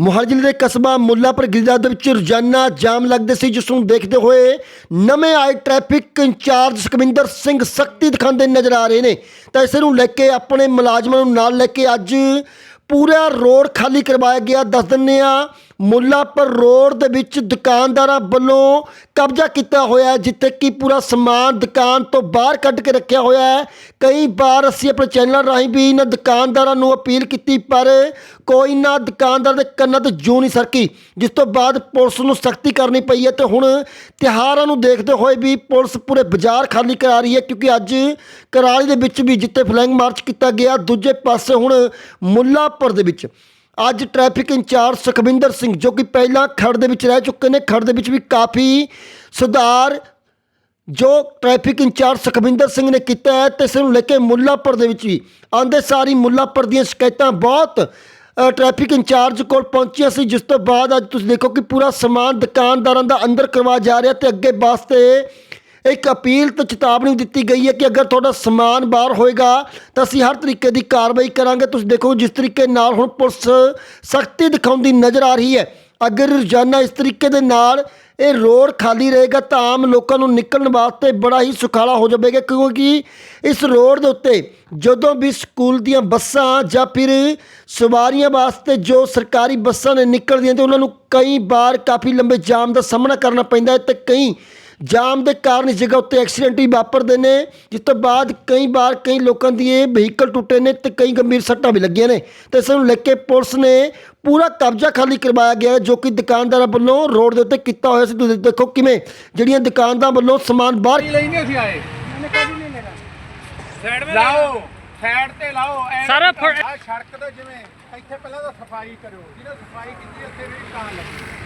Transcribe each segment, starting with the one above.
ਮੋਹਾਲੀ ਜ਼ਿਲ੍ਹੇ ਦੇ ਕਸਬਾ ਮੁੱਲਾਪੁਰ ਗਿਰਦਾ ਦੇ ਵਿੱਚ ਰੋਜ਼ਾਨਾ ਜਾਮ ਲੱਗਦੇ ਸੀ, ਜਿਸ ਨੂੰ ਦੇਖਦੇ ਹੋਏ ਨਵੇਂ ਆਏ ਟ੍ਰੈਫਿਕ ਇੰਚਾਰਜ ਸੁਖਵਿੰਦਰ ਸਿੰਘ ਸਖਤੀ ਦਿਖਾਉਂਦੇ ਨਜ਼ਰ ਆ ਰਹੇ ਨੇ। ਤਾਂ ਇਸ ਨੂੰ ਲੈ ਕੇ ਆਪਣੇ ਮੁਲਾਜ਼ਮਾਂ ਨੂੰ ਨਾਲ ਲੈ ਕੇ ਅੱਜ ਪੂਰਾ ਰੋਡ ਖਾਲੀ ਕਰਵਾਇਆ ਗਿਆ। ਦੱਸ ਦਿੰਦੇ ਆ ਮੁੱਲਾਪੁਰ ਰੋਡ ਦੇ ਵਿੱਚ ਦੁਕਾਨਦਾਰਾਂ ਵੱਲੋਂ ਕਬਜ਼ਾ ਕੀਤਾ ਹੋਇਆ ਹੈ, ਜਿੱਥੇ ਕਿ ਪੂਰਾ ਸਮਾਨ ਦੁਕਾਨ ਤੋਂ ਬਾਹਰ ਕੱਢ ਕੇ ਰੱਖਿਆ ਹੋਇਆ ਹੈ। ਕਈ ਵਾਰ ਅਸੀਂ ਆਪਣੇ ਚੈਨਲ ਰਾਹੀਂ ਵੀ ਇਹਨਾਂ ਦੁਕਾਨਦਾਰਾਂ ਨੂੰ ਅਪੀਲ ਕੀਤੀ, ਪਰ ਕੋਈ ਨਾ ਦੁਕਾਨਦਾਰ ਦੇ ਕੰਨਾਂ ਤੇ ਜੂ ਨਹੀਂ ਸਰਕੀ, ਜਿਸ ਤੋਂ ਬਾਅਦ ਪੁਲਿਸ ਨੂੰ ਸਖਤੀ ਕਰਨੀ ਪਈ ਹੈ। ਤੇ ਹੁਣ ਤਿਹਾਰਾਂ ਨੂੰ ਦੇਖਦੇ ਹੋਏ ਵੀ ਪੁਲਿਸ ਪੂਰੇ ਬਾਜ਼ਾਰ ਖਾਲੀ ਕਰਾ ਰਹੀ ਹੈ, ਕਿਉਂਕਿ ਅੱਜ ਕਰਾਲੀ ਦੇ ਵਿੱਚ ਵੀ ਜਿੱਥੇ ਫਲੈਂਗ ਮਾਰਚ ਕੀਤਾ ਗਿਆ, ਦੂਜੇ ਪਾਸੇ ਹੁਣ ਮੁੱਲਾਪੁਰ ਦੇ ਵਿੱਚ। ਅੱਜ ਟ੍ਰੈਫਿਕ ਇੰਚਾਰਜ ਸੁਖਵਿੰਦਰ ਸਿੰਘ ਜੋ ਕਿ ਪਹਿਲਾਂ ਖੜ ਦੇ ਵਿੱਚ ਰਹਿ ਚੁੱਕੇ ਨੇ ਖੜ ਦੇ ਵਿੱਚ ਵੀ ਕਾਫੀ ਸੁਧਾਰ ਜੋ ਟ੍ਰੈਫਿਕ ਇੰਚਾਰਜ ਸੁਖਵਿੰਦਰ ਸਿੰਘ ਨੇ ਕੀਤਾ ਹੈ ਤੇ ਇਸ ਨੂੰ ਲੈ ਕੇ ਮੁੱਲਾਪੁਰ ਦੇ ਵਿੱਚ ਵੀ ਆਂਦੇ ਸਾਰੀ ਮੁੱਲਾਪੁਰ ਦੀਆਂ ਸ਼ਿਕਾਇਤਾਂ ਬਹੁਤ ਅ, ਟ੍ਰੈਫਿਕ ਇੰਚਾਰਜ ਕੋਲ ਪਹੁੰਚੀਆਂ ਸੀ ਜਿਸ ਤੋਂ ਬਾਅਦ ਅੱਜ ਤੁਸੀਂ ਦੇਖੋ ਕਿ ਪੂਰਾ ਸਮਾਨ ਦੁਕਾਨਦਾਰਾਂ ਦਾ ਅੰਦਰ ਕਰਵਾ ਜਾ ਰਿਹਾ ਤੇ ਅੱਗੇ ਵਾਸਤੇ ਇੱਕ ਅਪੀਲ ਤੇ ਚੇਤਾਵਨੀ ਦਿੱਤੀ ਗਈ ਹੈ ਕਿ ਅਗਰ ਤੁਹਾਡਾ ਸਮਾਨ ਬਾਹਰ ਹੋਏਗਾ, ਤਾਂ ਅਸੀਂ ਹਰ ਤਰੀਕੇ ਦੀ ਕਾਰਵਾਈ ਕਰਾਂਗੇ। ਤੁਸੀਂ ਦੇਖੋ ਜਿਸ ਤਰੀਕੇ ਨਾਲ ਹੁਣ ਪੁਲਿਸ ਸਖਤੀ ਦਿਖਾਉਂਦੀ ਨਜ਼ਰ ਆ ਰਹੀ ਹੈ। ਅਗਰ ਰੋਜ਼ਾਨਾ ਇਸ ਤਰੀਕੇ ਦੇ ਨਾਲ ਇਹ ਰੋਡ ਖਾਲੀ ਰਹੇਗਾ, ਤਾਂ ਆਮ ਲੋਕਾਂ ਨੂੰ ਨਿਕਲਣ ਵਾਸਤੇ ਬੜਾ ਹੀ ਸੁਖਾਲਾ ਹੋ ਜਾਵੇਗਾ, ਕਿਉਂਕਿ ਇਸ ਰੋਡ ਦੇ ਉੱਤੇ ਜਦੋਂ ਵੀ ਸਕੂਲ ਦੀਆਂ ਬੱਸਾਂ ਜਾਂ ਫਿਰ ਸਵਾਰੀਆਂ ਵਾਸਤੇ ਜੋ ਸਰਕਾਰੀ ਬੱਸਾਂ ਨੇ ਨਿਕਲਦੀਆਂ, ਤੇ ਉਹਨਾਂ ਨੂੰ ਕਈ ਵਾਰ ਕਾਫੀ ਲੰਬੇ ਜਾਮ ਦਾ ਸਾਹਮਣਾ ਕਰਨਾ ਪੈਂਦਾ ਹੈ ਤੇ ਕਈ ਜਾਮ ਦੇ ਕਾਰਨ ਇਸ ਜਗ੍ਹਾ ਉੱਤੇ ਐਕਸੀਡੈਂਟ ਵੀ ਵਾਪਰਦੇ ਨੇ ਜਿਸ ਤੋਂ ਬਾਅਦ ਕਈ ਵਾਰ ਕਈ ਲੋਕਾਂ ਦੀ ਇਹ ਵਹੀਕਲ ਟੁੱਟੇ ਨੇ ਤੇ ਕਈ ਗੰਭੀਰ ਸੱਟਾਂ ਵੀ ਲੱਗੀਆਂ ਨੇ। ਤੇ ਇਸ ਨੂੰ ਲੈ ਕੇ ਪੁਲਿਸ ਨੇ ਪੂਰਾ ਕਬਜ਼ਾ ਖਾਲੀ ਕਰਵਾਇਆ ਗਿਆ ਜੋ ਕਿ ਦੁਕਾਨਦਾਰਾਂ ਵੱਲੋਂ ਰੋਡ ਦੇ ਉੱਤੇ ਕੀਤਾ ਹੋਇਆ ਸੀ। ਤੁਸੀਂ ਦੇਖੋ ਕਿਵੇਂ ਜਿਹੜੀਆਂ ਦੁਕਾਨਦਾਰਾਂ ਵੱਲੋਂ ਸਮਾਨ ਬਾਹਰ ਲੈਣੀ ਅਸੀਂ ਆਏ? ਸਾਈਡ ਤੇ ਲਾਓ। ਸਾਰਾ ਸੜਕ ਤੇ ਜਿਵੇਂ ਇੱਥੇ ਪਹਿਲਾਂ ਤਾਂ ਸਫ਼ਾਈ ਕਰੋ ਜਿਹਨੇ ਸਫ਼ਾਈ ਕੀਤੀ ਉੱਥੇ ਵੀ ਕਾਂ ਲੱਗੀ।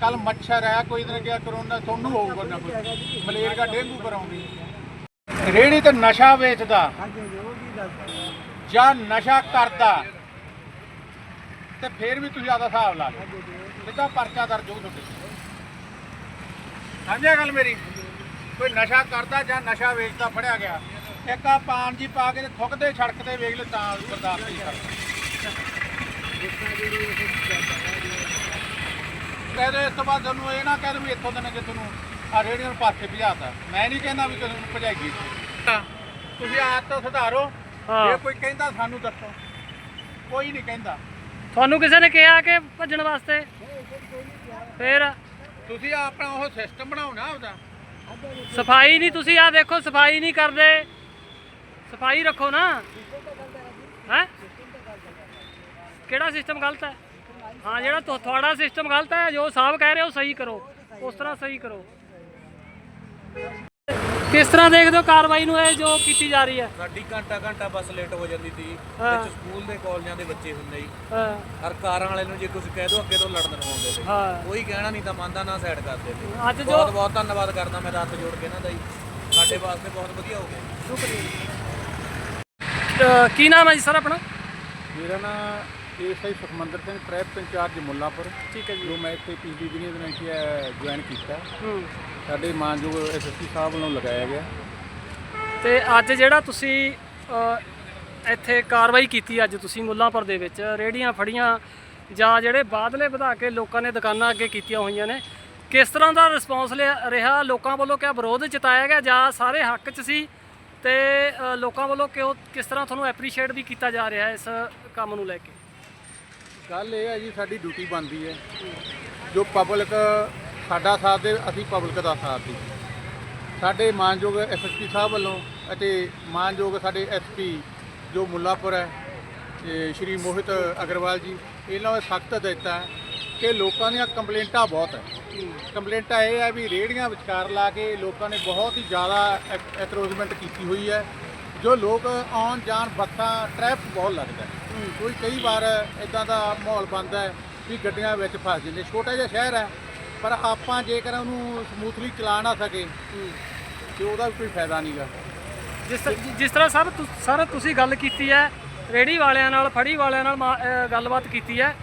ਕੱਲ ਮੱਛਰ ਆ ਕੋਈ ਦਿਨ ਗਿਆ ਕਰੋਨਾ ਤੁਹਾਨੂੰ ਹੋਊਗਾ ਨਾ ਕੋਈ। ਮਲੇਰੀਆ ਡੇਂਗੂ ਕਰਾਉਂਗੀ ਰੇੜੀ ਤੇ ਨਸ਼ਾ ਵੇਚਦਾ। ਜਾਂ ਨਸ਼ਾ ਕਰਦਾ। ਤੇ ਫੇਰ ਵੀ ਤੁਸੀਂ ਆਦਾ ਹਿਸਾਬ ਲਾ ਲਓ। ਸਿੱਧਾ ਪਰਚਾ ਦਰਜ ਹੋਊ ਤੁਹਾਡੇ ਸਮਝਿਆ ਗੱਲ ਮੇਰੀ? ਕੋਈ ਨਸ਼ਾ ਕਰਦਾ ਜਾਂ ਨਸ਼ਾ ਵੇਚਦਾ ਫੜਿਆ ਗਿਆ। ਇੱਕ ਆ ਪਾਨ ਜੀ ਪਾ ਕੇ ਤੇ ਥੁੱਕਦੇ ਸੜਕ ਤੇ ਵੇਖ ਲੈ ਤਾਂ ਬਰਦਾਸ਼ਤ ਨਹੀਂ ਕਰਦਾ। ਕਹਿੰਦੇ ਇਸ ਤੋਂ ਬਾਅਦ ਤੁਹਾਨੂੰ ਇਹ ਨਾ ਕਹਿ ਦੋ ਵੀ ਇੱਥੋਂ ਦੇ ਨੇ ਕਿ ਤੁਹਾਨੂੰ ਆ ਰੇੜੀਆਂ ਨੂੰ ਪਾਸੇ ਭਜਾਤਾ। ਮੈਂ ਨਹੀਂ ਕਹਿੰਦਾ ਵੀ ਤੁਹਾਨੂੰ ਭਜਾਈਏ। ਤੁਸੀਂ ਆਪ ਤੋਂ ਸੁਧਾਰੋ। ਜੇ ਕੋਈ ਕਹਿੰਦਾ ਸਾਨੂੰ ਦੱਸੋ। ਕੋਈ ਨਹੀਂ ਕਹਿੰਦਾ। ਤੁਹਾਨੂੰ ਕਿਸੇ ਨੇ ਕਿਹਾ ਕਿ ਭੱਜਣ ਵਾਸਤੇ? ਫੇਰ? ਤੁਸੀਂ ਆਪਣਾ ਉਹ ਸਿਸਟਮ ਬਣਾਓ ਨਾ ਉਹਦਾ ਸਫ਼ਾਈ ਨਹੀਂ ਤੁਸੀਂ ਆ ਦੇਖੋ ਸਫ਼ਾਈ ਨਹੀਂ ਕਰਦੇ। ਸਫ਼ਾਈ ਰੱਖੋ ਨਾ। ਹੈ? ਕਿਹੜਾ ਸਿਸਟਮ ਗਲਤ ਹੈ? ਹਾਂ ਜਿਹੜਾ ਤੁ- ਤੁਹਾਡਾ ਸਿਸਟਮ ਗਲਤ ਹੈ ਜੋ ਸਾਹਿਬ ਕਹਿ ਰਹੇ ਹੋ ਸਹੀ ਕਰੋ। ਉਸ ਤਰ੍ਹਾਂ ਸਹੀ ਕਰੋ। ਕਿਸ ਤਰ੍ਹਾਂ ਦੇਖਦੇ ਹੋ ਕਾਰਵਾਈ ਨੂੰ ਇਹ ਜੋ ਕੀਤੀ ਜਾ ਰਹੀ ਹੈ? ਸਾਡੀ ਘੰਟਾ ਘੰਟਾ ਬੱਸ ਲੇਟ ਹੋ ਜਾਂਦੀ ਸੀ। ਹਾਂ। ਵਿੱਚ ਸਕੂਲ ਦੇ ਕਾਲਜਾਂ ਦੇ ਬੱਚੇ ਹੁੰਦੇ ਸੀ। ਹਾਂ, ਹਰ ਕਾਰਾਂ ਵਾਲੇ ਨੂੰ ਜੇ ਕੁਝ ਕਹਿ ਦੋ ਅੱਗੇ ਤੋਂ ਲੜਨ ਸੀ। ਹਾਂ। ਕੋਈ ਕਹਿਣਾ ਨਹੀਂ ਤਾਂ ਮੰਨਦਾ ਨਾ ਸਾਈਡ ਕਰਦੇ ਸੀ। ਅੱਜ ਜੋ ਬਹੁਤ ਬਹੁਤ ਧੰਨਵਾਦ ਕਰਦਾ ਮੈਂ ਹੱਥ ਜੋੜ ਕੇ ਇਹਨਾਂ ਦਾ ਜੀ ਸਾਡੇ ਵਾਸਤੇ ਬਹੁਤ ਵਧੀਆ ਹੋ ਗਿਆ। ਅ, ਕੀ ਨਾਮ ਹੈ ਜੀ ਸਰ ਆਪਣਾ? ਮੇਰਾ ਨਾਮ ASI Sukhmandar Singh traffic incharge Mullapur. ਠੀਕ ਹੈ ਜੀ। ਜੋ ਮੈਂ ਇੱਥੇ ਪਿਛਲੀ ਦਿਨੀਆਂ ਦਿਨਾਂ 'ਚ ਜੁਆਇਨ ਕੀਤਾ। ਹੂੰ। ਸਾਡੇ ਮਾਨਯੋਗ ਐਸਐਸਪੀ ਸਾਹਿਬ ਵੱਲੋਂ ਲਗਾਇਆ ਗਿਆ। ਤੇ ਅੱਜ ਜਿਹੜਾ ਤੁਸੀਂ ਅ, ਇੱਥੇ ਕਾਰਵਾਈ ਕੀਤੀ ਅੱਜ ਤੁਸੀਂ ਮੁੱਲਾਂਪੁਰ ਦੇ ਵਿੱਚ ਰੇੜੀਆਂ ਫੜੀਆਂ ਜਾਂ ਜਿਹੜੇ ਬਾਦਲੇ ਵਧਾ ਕੇ ਲੋਕਾਂ ਨੇ ਦੁਕਾਨਾਂ ਅੱਗੇ ਕੀਤੀਆਂ ਹੋਈਆਂ ਨੇ ਕਿਸ ਤਰ੍ਹਾਂ ਦਾ ਰਿਸਪੌਂਸ ਰਿਹਾ? ਲੋਕਾਂ ਵੱਲੋਂ ਕਿਆ ਵਿਰੋਧ ਜਤਾਇਆ ਗਿਆ ਜਾਂ ਸਾਰੇ ਹੱਕ 'ਚ ਸੀ? ਤੇ ਅ, ਲੋਕਾਂ ਵੱਲੋਂ ਕਿਉਂ ਕਿਸ ਤਰ੍ਹਾਂ ਤੁਹਾਨੂੰ ਐਪਰੀਸ਼ੀਏਟ ਵੀ ਕੀਤਾ ਜਾ ਰਿਹਾ ਇਸ ਕੰਮ ਨੂੰ ਲੈ ਕੇ? ਗੱਲ ਇਹ ਹੈ ਜੀ, ਸਾਡੀ ਡਿਊਟੀ ਬਣਦੀ ਹੈ। ਜੋ ਪਬਲਿਕ ਸਾਡਾ ਸਾਥ ਦੇ, ਅਸੀਂ ਪਬਲਿਕ ਦਾ ਸਾਥ ਦੀ। ਸਾਡੇ ਮਾਨਯੋਗ ਐਸਐਸਪੀ ਸਾਹਿਬ ਵੱਲੋਂ ਅਤੇ ਮਾਨਯੋਗ ਸਾਡੇ ਐਸਪੀ ਜੋ ਮੁੱਲਾਪੁਰ ਹੈ, ਤੇ ਸ਼੍ਰੀ ਮੋਹਿਤ ਅਗਰਵਾਲ ਜੀ, ਇਹਨਾਂ ਨੇ ਸਖਤ ਦਿੱਤਾ ਹੈ ਕਿ ਲੋਕਾਂ ਦੀਆਂ ਕੰਪਲੇਂਟਾਂ ਬਹੁਤ ਹੈ। ਕੰਪਲੇਂਟਾਂ ਇਹ ਹੈ ਵੀ ਰੇੜੀਆਂ ਵਿਚਕਾਰ ਲਾ ਕੇ ਲੋਕਾਂ ਨੇ ਬਹੁਤ ਹੀ ਜ਼ਿਆਦਾ ਐਕਰੋਚਮੈਂਟ ਕੀਤੀ ਹੋਈ ਹੈ। ਜੋ ਲੋਕ ਆਉਣ ਜਾਣ ਬੱਸਾਂ, ਟ੍ਰੈਫਿਕ ਬਹੁਤ ਲੱਗਦਾ ਹੈ। ਕੋਈ ਕਈ ਵਾਰ ਇਦਾਂ ਦਾ ਮਾਹੌਲ ਬਣਦਾ ਹੈ ਵੀ ਗੱਡੀਆਂ ਵਿੱਚ ਫਸ ਜਾਂਦੇ। ਛੋਟਾ ਜਿਹਾ ਸ਼ਹਿਰ ਹੈ, ਪਰ ਆਪਾਂ ਜੇਕਰ ਉਹਨੂੰ ਸਮੂਥਲੀ ਚਲਾ ਨਾ ਸਕੇ, ਤੇ ਉਹਦਾ ਵੀ ਕੋਈ ਫਾਇਦਾ ਨਹੀਂਗਾ ਜਿਸ ਤ- ਜਿਸ ਤਰ੍ਹਾਂ ਸਰ ਸਰ, ਤੁਸੀਂ ਗੱਲ ਕੀਤੀ ਹੈ ਰੇੜੀ ਵਾਲਿਆਂ ਨਾਲ, ਫੜੀ ਵਾਲਿਆਂ ਨਾਲ ਮਾ- ਗੱਲਬਾਤ ਕੀਤੀ ਹੈ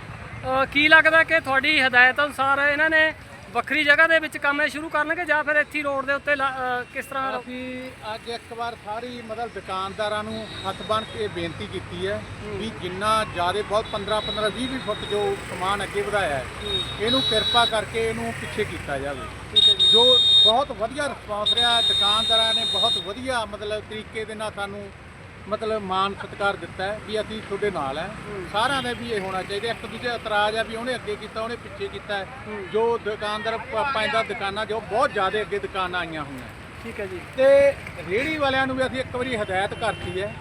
ਕੀ ਲੱਗਦਾ ਕਿ ਤੁਹਾਡੀ ਹਦਾਇਤ ਅਨੁਸਾਰ ਇਹਨਾਂ ਨੇ ਵੱਖਰੀ ਜਗ੍ਹਾ ਦੇ ਵਿੱਚ ਕੰਮ ਇਹ ਸ਼ੁਰੂ ਕਰਨਗੇ ਜਾਂ ਫਿਰ ਇੱਥੇ ਰੋਡ ਦੇ ਉੱਤੇ ਲਾ- ਅ, ਕਿਸ ਤਰ੍ਹਾਂ ਅਸੀਂ ਅੱਜ ਇੱਕ ਵਾਰ ਸਾਰੀ ਮਤਲਬ ਦੁਕਾਨਦਾਰਾਂ ਨੂੰ ਹੱਥ ਬੰਨ੍ਹ ਕੇ ਬੇਨਤੀ ਕੀਤੀ ਹੈ ਵੀ ਜਿੰਨਾ ਜ਼ਿਆਦਾ ਬਹੁਤ 15 15 20 20 ਫੁੱਟ ਜੋ ਸਮਾਨ ਅੱਗੇ ਵਧਾਇਆ ਹੈ ਇਹਨੂੰ ਕਿਰਪਾ ਕਰਕੇ ਇਹਨੂੰ ਪਿੱਛੇ ਕੀਤਾ ਜਾਵੇ। ਠੀਕ ਹੈ ਜੀ। ਜੋ ਬਹੁਤ ਵਧੀਆ ਰਿਸਪਾਂਸ ਰਿਹਾ ਦੁਕਾਨਦਾਰਾਂ ਨੇ ਬਹੁਤ ਵਧੀਆ ਮਤਲਬ ਤਰੀਕੇ ਦੇ ਨਾਲ ਸਾਨੂੰ ਮਤਲਬ ਮਾਨ ਸਤਿਕਾਰ ਦਿੱਤਾ ਹੈ ਵੀ ਅਸੀਂ ਤੁਹਾਡੇ ਨਾਲ ਹੈ। ਸਾਰਿਆਂ ਦੇ ਵੀ ਇਹ ਹੋਣਾ ਚਾਹੀਦਾ। ਇੱਕ ਦੂਜੇ ਇਤਰਾਜ਼ ਆ ਵੀ ਉਹਨੇ ਅੱਗੇ ਕੀਤਾ ਉਹਨੇ ਪਿੱਛੇ ਕੀਤਾ ਹੈ। ਜੋ ਦੁਕਾਨਦਾਰ ਪ- ਪੈਂਦਾ ਦੁਕਾਨਾਂ ਜੋ ਬਹੁਤ ਜ਼ਿਆਦਾ ਅੱਗੇ ਦੁਕਾਨਾਂ ਆਈਆਂ ਹੋਈਆਂ। ਠੀਕ ਹੈ ਜੀ। ਤੇ ਰੇੜੀ ਵਾਲਿਆਂ ਨੂੰ ਵੀ ਅਸੀਂ ਇੱਕ ਵਾਰੀ ਹਦਾਇਤ ਕਰਤੀ ਹੈ।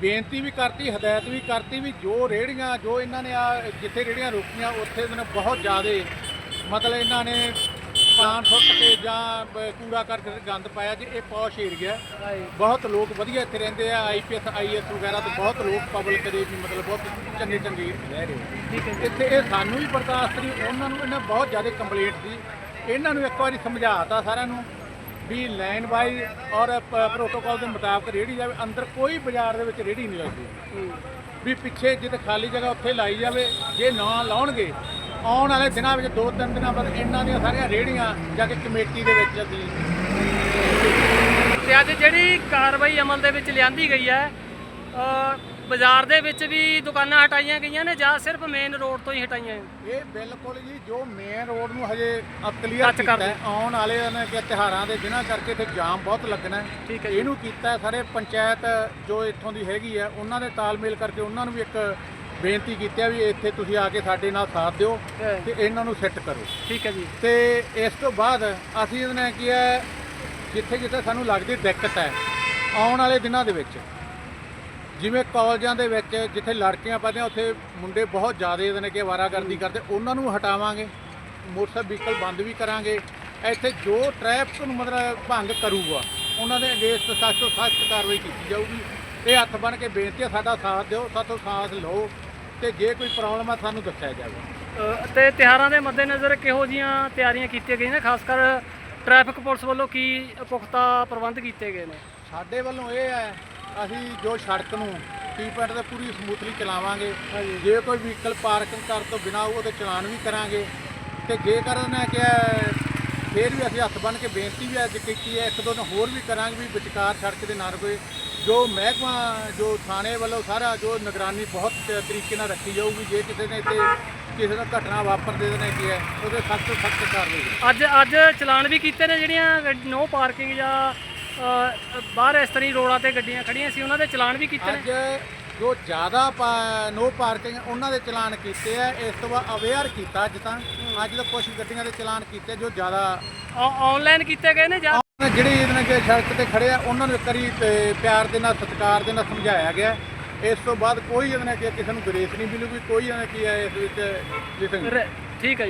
ਬੇਨਤੀ ਵੀ ਕਰਤੀ ਹਦਾਇਤ ਵੀ ਕਰਤੀ ਵੀ ਜੋ ਰੇੜੀਆਂ ਜੋ ਇਹਨਾਂ ਨੇ ਆ ਜਿੱਥੇ ਰੇੜੀਆਂ ਰੋਕੀਆਂ ਉੱਥੇ ਇਹਨਾਂ ਬਹੁਤ ਜ਼ਿਆਦਾ ਮਤਲਬ ਇਹਨਾਂ ਨੇ ਪਾਣ ਸੁੱਟ ਕੇ ਜਾਂ ਬ- ਕੂੜਾ ਕਰਕੇ ਗੰਦ ਪਾਇਆ ਜੀ ਇਹ ਪੌਸ਼ ਏਰੀਆ ਹੈ। ਬਹੁਤ ਲੋਕ ਵਧੀਆ ਇੱਥੇ ਰਹਿੰਦੇ ਆ ਆਈਪੀਐਸ ਆਈਐਸ ਵਗੈਰਾ ਤੋਂ ਬਹੁਤ ਲੋਕ ਪਬਲਿਕ ਦੇ ਵੀ ਮਤਲਬ ਬਹੁਤ ਚੰਗੇ ਚੰਗੇ ਰਹਿ ਰਹੇ ਆ। ਠੀਕ ਹੈ ਜੀ। ਇੱਥੇ ਇਹ ਸਾਨੂੰ ਵੀ ਬਰਦਾਸ਼ਤ ਨਹੀਂ ਉਹਨਾਂ ਨੂੰ ਇਹਨਾਂ ਬਹੁਤ ਜ਼ਿਆਦਾ ਕੰਪਲੇਂਟ ਸੀ। ਇਹਨਾਂ ਨੂੰ ਇੱਕ ਵਾਰੀ ਸਮਝਾਤਾ ਸਾਰਿਆਂ ਨੂੰ ਵੀ ਲਾਈਨ ਬਾਈ ਔਰ ਪ੍ਰੋਟੋਕਾਲ ਦੇ ਮੁਤਾਬਕ ਰੇੜੀ ਜਾਵੇ ਅੰਦਰ ਕੋਈ ਬਾਜ਼ਾਰ ਦੇ ਵਿੱਚ ਰੇੜੀ ਨਹੀਂ ਲੱਗਦੀ। ਵੀ ਪਿੱਛੇ ਜਿੱਥੇ ਖਾਲੀ ਜਗ੍ਹਾ ਉੱਥੇ ਲਾਈ ਜਾਵੇ ਜੇ ਨਾ ਲਾਉਣਗੇ ਆਉਣ ਵਾਲੇ ਦਿਨਾਂ ਵਿੱਚ ਦੋ ਤਿੰਨ ਦਿਨਾਂ ਬਾਅਦ ਇਹਨਾਂ ਦੀਆਂ ਸਾਰੀਆਂ ਰੇੜੀਆਂ ਜਾ ਕੇ ਕਮੇਟੀ ਦੇ ਵਿੱਚ ਅਸੀਂ ਤੇ ਅੱਜ ਜਿਹੜੀ ਕਾਰਵਾਈ ਅਮਲ ਦੇ ਵਿੱਚ ਲਿਆਂਦੀ ਗਈ ਹੈ ਬਾਜ਼ਾਰ ਦੇ ਵਿੱਚ ਵੀ ਦੁਕਾਨਾਂ ਹਟਾਈਆਂ ਗਈਆਂ ਨੇ ਜਾਂ ਸਿਰਫ ਮੇਨ ਰੋਡ ਤੋਂ ਹੀ ਹਟਾਈਆਂ? ਇਹ ਬਿਲਕੁਲ ਜੀ ਜੋ ਮੇਨ ਰੋਡ ਨੂੰ ਹਜੇ ਕਲੀਅਰ ਕੀਤਾ ਆਉਣ ਵਾਲੇ ਨੇ ਕਿ ਤਿਹਾਰਾਂ ਦੇ ਦਿਨਾਂ ਕਰਕੇ ਇੱਥੇ ਜਾਮ ਬਹੁਤ ਲੱਗਣਾ ਠੀਕ ਹੈ। ਇਹਨੂੰ ਕੀਤਾ ਸਾਰੇ ਪੰਚਾਇਤ ਜੋ ਇੱਥੋਂ ਦੀ ਹੈਗੀ ਹੈ ਉਹਨਾਂ ਦੇ ਤਾਲਮੇਲ ਕਰਕੇ ਉਹਨਾਂ ਨੂੰ ਵੀ ਇੱਕ ਬੇਨਤੀ ਕੀਤੀ ਹੈ ਵੀ ਇੱਥੇ ਤੁਸੀਂ ਆ ਕੇ ਸਾਡੇ ਨਾਲ ਸਾਥ ਦਿਓ ਹੈ। ਤੇ ਇਹਨਾਂ ਨੂੰ ਸੈੱਟ ਕਰੋ। ਠੀਕ ਹੈ ਜੀ। ਤੇ ਇਸ ਤੋਂ ਬਾਅਦ ਅਸੀਂ ਇਹਨੇ ਕੀ ਹੈ ਜਿੱਥੇ ਜਿੱਥੇ ਸਾਨੂੰ ਲੱਗਦੀ ਦਿੱਕਤ ਹੈ ਆਉਣ ਵਾਲੇ ਦਿਨਾਂ ਦੇ ਵਿੱਚ ਜਿਵੇਂ ਕਾਲਜਾਂ ਦੇ ਵਿੱਚ ਜਿੱਥੇ ਲੜਕੀਆਂ ਪੜ੍ਹਦੀਆਂ ਉੱਥੇ ਮੁੰਡੇ ਬਹੁਤ ਜ਼ਿਆਦਾ ਇਹਦੇ ਨੇ ਕਿ ਵਾਰਾਗਰਦੀ ਕਰਦੇ ਉਹਨਾਂ ਨੂੰ ਹਟਾਵਾਂਗੇ ਮੋਟਰਸਾਈਕਲ ਵਹੀਕਲ ਬੰਦ ਵੀ ਕਰਾਂਗੇ ਇੱਥੇ ਜੋ ਟ੍ਰੈਫਿਕ ਨੂੰ ਮਤਲਬ ਭੰਗ ਕਰੂਗਾ ਉਹਨਾਂ ਦੇ ਅਗੇਂਸਟ ਸਖਤ ਤੋਂ ਸਖਤ ਕਾਰਵਾਈ ਕੀਤੀ ਜਾਊਗੀ। ਇਹ ਹੱਥ ਬਣ ਕੇ ਬੇਨਤੀ ਹੈ ਸਾਡਾ ਸਾਥ ਦਿਓ ਸਾਥੋਂ ਸਾਥ ਲਓ। ਤੇ ਜੇ ਕੋਈ ਪ੍ਰੋਬਲਮ ਆ ਸਾਨੂੰ ਦੱਸਿਆ ਜਾਵੇ। ਅ, ਤੇ ਤਿਹਾਰਾਂ ਦੇ ਮੱਦੇਨਜ਼ਰ ਕਿਹੋ ਜੀਆਂ ਤਿਆਰੀਆਂ ਕੀਤੀਆਂ ਗਈਆਂ ਨੇ? ਖਾਸ ਕਰ ਟ੍ਰੈਫਿਕ ਪੁਲਿਸ ਵੱਲੋਂ ਕੀ ਪੁਖਤਾ ਪ੍ਰਬੰਧ ਕੀਤੇ ਗਏ ਨੇ? ਸਾਡੇ ਵੱਲੋਂ ਇਹ ਹੈ ਅਸੀਂ ਜੋ ਸੜਕ ਨੂੰ ਟੀ ਪੁਆਇੰਟ ਤੇ ਪੂਰੀ ਸਮੂਥਲੀ ਚਲਾਵਾਂਗੇ। ਜੇ ਕੋਈ ਵਹੀਕਲ ਪਾਰਕਿੰਗ ਕਰਨ ਤੋਂ ਬਿਨਾਂ ਉਹ ਉਹਦੇ ਚਲਾਨ ਵੀ ਕਰਾਂਗੇ। ਤੇ ਜੇਕਰ ਉਹਨੇ ਕਿਹਾ ਫਿਰ ਵੀ ਅਸੀਂ ਹੱਥ ਬੰਨ੍ਹ ਕੇ ਬੇਨਤੀ ਵੀ ਅੱਜ ਕੀਤੀ ਹੈ ਇੱਕ ਦੋ ਦਿਨ ਹੋਰ ਵੀ ਕਰਾਂਗੇ ਵੀ ਵਿਚਕਾਰ ਸੜਕ ਦੇ ਨਾਲ ਕੋਈ ਜੋ ਮਹਿਕਮਾ ਜੋ ਥਾਣੇ ਵੱਲੋਂ ਸਾਰਾ ਜੋ ਨਿਗਰਾਨੀ ਬਹੁਤ ਤਰੀਕੇ ਨਾਲ ਰੱਖੀ ਜਾਊਗੀ ਜੇ ਕਿਸੇ ਨੇ ਇੱਥੇ ਕਿਸੇ ਦਾ ਘਟਨਾ ਵਾਪਰ ਦੇ ਦੇਣੇ ਕੀ ਹੈ ਉਹਦੇ ਸਖਤ ਤੋਂ ਸਖਤ ਕਾਰਵਾਈ। ਅੱਜ ਅੱਜ ਚਲਾਨ ਵੀ ਕੀਤੇ ਨੇ ਜਿਹੜੀਆਂ ਨੋ ਪਾਰਕਿੰਗ ਜਾਂ ਬਾਹਰ ਇਸ ਤਰ੍ਹਾਂ ਰੋਡਾਂ ਤੇ ਗੱਡੀਆਂ ਖੜੀਆਂ ਸੀ ਉਹਨਾਂ ਦੇ ਚਲਾਨ ਵੀ ਕੀਤੇ ਨੇ? ਅੱਜ ਜੋ ਜ਼ਿਆਦਾ ਨੋ ਪਾਰਕਿੰਗ ਉਹਨਾਂ ਦੇ ਚਲਾਨ ਕੀਤੇ ਆ ਇਸ ਤੋਂ ਬਾਅਦ ਅਵੇਅਰ ਕੀਤਾ ਅੱਜ ਤਾਂ। ਅੱਜ ਤਾਂ ਕੁਝ ਗੱਡੀਆਂ ਦੇ ਚਲਾਨ ਕੀਤੇ ਜੋ ਜ਼ਿਆਦਾ ਆਨਲਾਈਨ ਕੀਤੇ ਗਏ ਨੇ ਜਾਂ ਜਿਹੜੇ ਇਹਦੇ ਨਾਲ ਸੜਕ ਤੇ ਖੜੇ ਆ, ਉਹਨਾਂ ਨੂੰ ਕਰੀ ਪਿਆਰ ਦੇ ਨਾਲ, ਸਤਿਕਾਰ ਦੇ ਨਾਲ ਸਮਝਾਇਆ ਗਿਆ। ਇਸ ਤੋਂ ਬਾਅਦ ਕੋਈ ਇਹਦੇ ਨਾਲ ਕਿ ਕਿਸੇ ਨੂੰ ਗਰੇਸ ਨਹੀਂ ਮਿਲੂਗੀ, ਕੋਈ ਇਹਦੇ ਨਾਲ ਕੀ ਹੈ ਇਸ ਵਿੱਚ ਲਿਸਨ ਠੀਕ ਹੈ